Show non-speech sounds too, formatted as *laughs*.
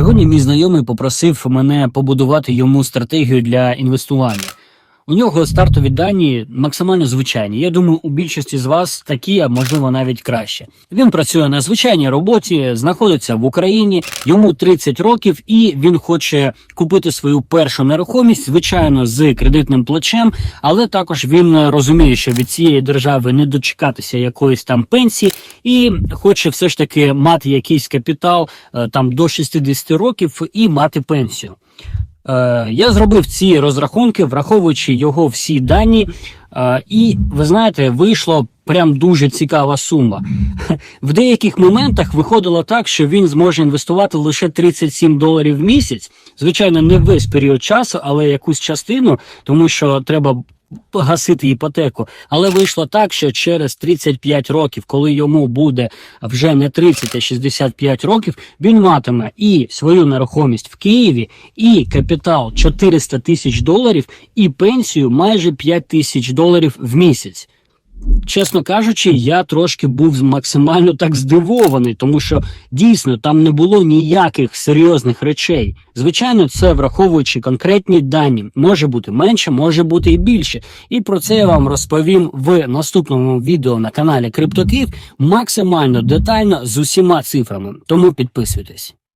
Сьогодні мій знайомий попросив мене побудувати йому стратегію для інвестування. У нього стартові дані максимально звичайні. Я думаю, у більшості з вас такі, а можливо навіть краще. Він працює на звичайній роботі, знаходиться в Україні, йому 30 років, і він хоче купити свою першу нерухомість, звичайно, з кредитним плечем, але також він розуміє, що від цієї держави не дочекатися якоїсь там пенсії, і хоче все ж таки мати якийсь капітал е, там до 60 років і мати пенсію. Е, Я зробив ці розрахунки, враховуючи його всі дані, і ви знаєте, вийшло прям дуже цікава сума. *laughs* В деяких моментах виходило так, що він зможе інвестувати лише 37 доларів в місяць. Звичайно, не весь період часу, але якусь частину, тому що треба погасити іпотеку. Але вийшло так, що через 35 років, коли йому буде вже не 30, а 65 років, він матиме і свою нерухомість в Києві, і капітал 400 тисяч доларів, і пенсію майже 5 тисяч доларів в місяць. Чесно кажучи, я трошки був максимально так здивований, тому що дійсно там не було ніяких серйозних речей. Звичайно, це враховуючи конкретні дані, може бути менше, може бути і більше. І про це я вам розповім в наступному відео на каналі CryptoKiv максимально детально з усіма цифрами. Тому підписуйтесь.